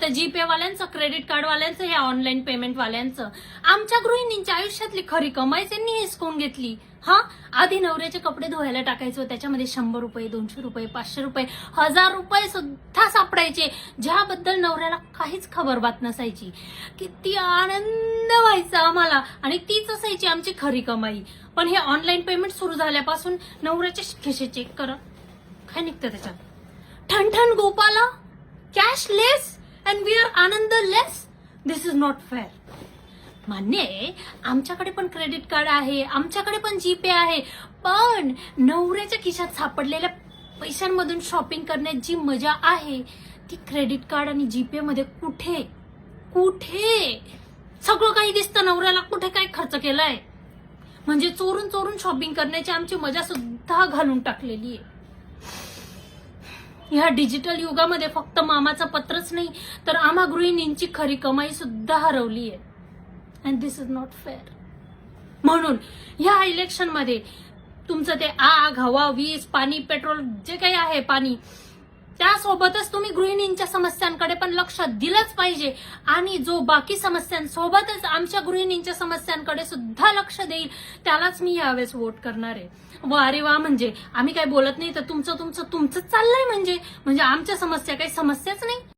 तर जीपे वाल्यांचं credit card वाल्यांचं हे ऑनलाईन पेमेंट वाल्यांचं. आमच्या गृहिणींच्या आयुष्यातली खरी कमाई त्यांनी हिसकून घेतली. हा? आधी नवऱ्याचे कपडे धुवायला टाकायचो त्याच्यामध्ये शंभर रुपये दोनशे रुपये पाचशे रुपये हजार रुपये सुद्धा सापडायचे. ज्याबद्दल नवऱ्याला काहीच खबरबात नसायची. किती आनंद व्हायचा आम्हाला. आणि तीच असायची आमची खरी कमाई. पण हे ऑनलाईन पेमेंट सुरू झाल्यापासून नवऱ्याचे खिशे चेक करा. काय निघतं त्याच्यात? ठणठण गोपाला? Cashless and we are Anand less this is not fair मान्य आहे आमच्याकडे पण क्रेडिट कार्ड आहे आमच्याकडे पण जीपे आहे पण नवऱ्याच्या खिशात सापडलेल्या पैशांमधून शॉपिंग करण्यात जी मजा आहे ती क्रेडिट कार्ड आणि जीपे मध्ये कुठे? कुठे? सगळं काही दिसतं नवऱ्याला कुठे काय खर्च केलाय? म्हणजे चोरून चोरून शॉपिंग करण्याची आमची मजा सुद्धा घालून टाकलेली आहे. ह्या डिजिटल युगामध्ये फक्त मामाचं पत्रच नाही तर आम्हा गृहिणींची खरी कमाई सुद्धा हरवली आहे and this is not fair म्हणून ह्या इलेक्शनमध्ये तुमचं ते आग हवा वीज पाणी पेट्रोल जे काही आहे पाणी त्यासोबतच तुम्ही गृहिणींच्या समस्यांकडे पण लक्ष दिलंच पाहिजे. आणि जो बाकी समस्यांसोबतच आमच्या गृहिणींच्या समस्यांकडे सुद्धा लक्ष देईल त्यालाच मी यावेळेस वोट करणार आहे. वा अरे वा म्हणजे आम्ही काही बोलत नाही तर तुमचं तुमचं तुमचं चाललंय म्हणजे. म्हणजे आमच्या समस्या काही समस्याच नाही.